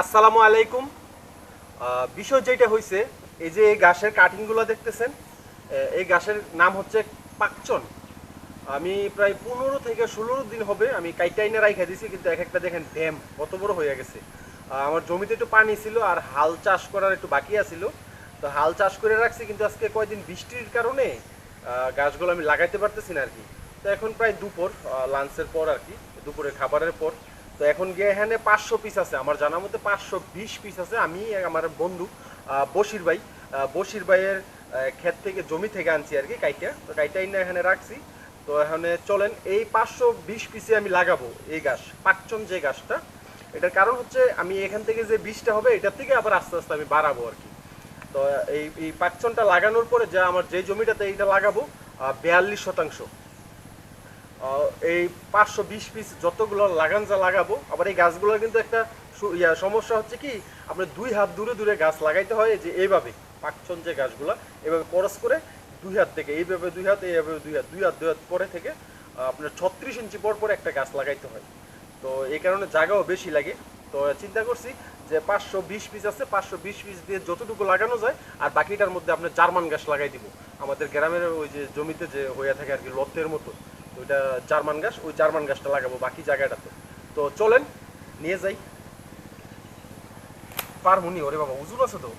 আসসালামু আলাইকুম। বিষয় যেটা হয়েছে এই যে এই গাছের কাটিংগুলো দেখতেছেন এই গাছের নাম হচ্ছে পাকচন। আমি প্রায় পনেরো থেকে ষোলো দিন হবে আমি কাইটাইনে রাইখা দিছি, কিন্তু এক একটা দেখেন ড্যাম কত বড় হয়ে গেছে। আমার জমিতে একটু পানি ছিল আর হাল চাষ করার একটু বাকি আছিল। তো হাল চাষ করে রাখছি, কিন্তু আজকে কয়দিন বৃষ্টির কারণে গাছগুলো আমি লাগাইতে পারতেছি না আর কি। তো এখন প্রায় দুপুর লাঞ্চের পর আর কি দুপুরে খাবারের পর। তো এখন গিয়ে এখানে পাঁচশো পিস আছে। আমার জানা মতে পাঁচশো বিশ পিস আছে। আমি, আমার বন্ধু বশির ভাই বশির ভাইয়ের ক্ষেত থেকে, জমি থেকে আনছি আর কি কাইটা। তো কাইটা না এখানে রাখছি। তো এখানে চলেন, এই পাঁচশো বিশ পিসে আমি লাগাবো এই গাছ পাকচন যে গাছটা। এটার কারণ হচ্ছে, আমি এখান থেকে যে বীজটা হবে, এটার থেকে আবার আস্তে আস্তে আমি বাড়াবো আর কি। তো এই এই পাকচনটা লাগানোর পরে যা আমার যে জমিটাতে এইটা লাগাবো বিয়াল্লিশ শতাংশ। এই পাঁচশো বিশ পিস যতগুলো লাগান যা লাগাবো, আবার এই গাছগুলোর কিন্তু একটা ইয়া, সমস্যা হচ্ছে কি আপনার দুই হাত দূরে দূরে গাছ লাগাইতে হয় যে এইভাবে পাকচন যে গাছগুলো, এভাবে করস করে দুই হাত থেকে, এইভাবে দুই হাত, এইভাবে দুই হাত দুই হাত দুই হাত পরে থেকে আপনার ছত্রিশ ইঞ্চি পর পরে একটা গাছ লাগাইতে হয়। তো এই কারণে জায়গাও বেশি লাগে। তো চিন্তা করছি যে পাঁচশো বিশ পিস আছে, পাঁচশো বিশ পিস দিয়ে যতটুকু লাগানো যায়, আর বাকিটার মধ্যে আপনার জার্মান গাছ লাগাই দিব। আমাদের গ্রামের ওই যে জমিতে যে হয়ে থাকে আর কি, লতের মতো। ওইটা জার্মান গাছ ওই জার্মান গাছটা লাগাবো বাকি জায়গাটাতে। তো চলেন, নিয়ে যাই। পারমুনি ওরে বাবা উজুর আছে তো।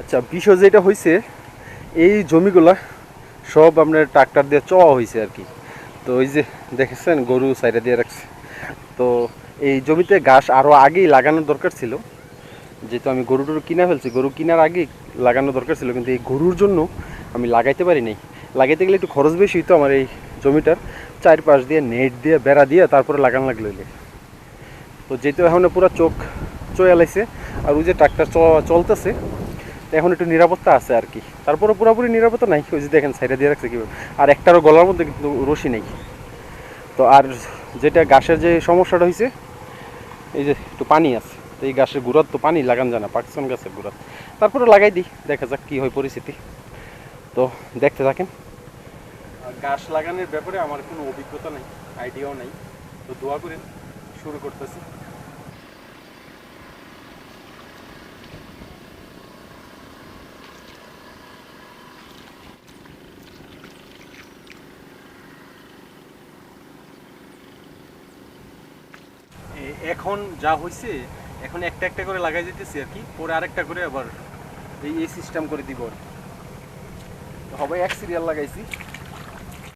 আচ্ছা বিষয় যেটা হয়েছে এই জমিগুলা সব আপনার ট্রাক্টর দিয়ে চওয়া হয়েছে আর কি। তো ওই যে দেখেছেন, গরু সাইডে দিয়ে রাখছে। তো এই জমিতে ঘাস আরও আগেই লাগানোর দরকার ছিল। যেহেতু আমি গরু টরু কিনা ফেলছি, গরু কেনার আগেই লাগানো দরকার ছিল, কিন্তু এই গরুর জন্য আমি লাগাইতে পারি নাই। লাগাইতে গেলে একটু খরচ বেশি হইতো আমার এই জমিটার। চারপাশ দিয়ে নেট দিয়ে, বেড়া দিয়ে তারপরে লাগানো লাগল। তো যেহেতু এখন পুরো চোখ চয়ে লাইছে, আর ওই যে ট্রাক্টর চলতেছে এখন একটু নিরাপত্তা আছে আর কি। তারপরে পুরোপুরি নিরাপত্তা নাই, ওই যে দেখেন সাইডে দিয়ে রাখছে কীভাবে। আর একটারও গলার মধ্যে কিন্তু রশি নেই। তো আর যেটা গাছের যে সমস্যাটা হয়েছে এই যে একটু পানি আছে, তো এই গাছের গুড়াত তো পানি লাগান যায় না, পাকিস্তান গাছের গুড়াত তারপরে লাগাই দিই, দেখা যাক কী হয় পরিস্থিতি। তো দেখতে থাকেন। গাছ লাগানোর ব্যাপারে আমার কোনো অভিজ্ঞতা নেই, আইডিয়াও নেই। তো দোয়া করেন, শুরু করতেছি। এখন যা হয়েছে এখন একটা একটা করে লাগাই যেতেছি আর কি, পরে আরেকটা করে আবার এই সিস্টেম করে দিব হবে এক সিরিয়াল লাগাইছি।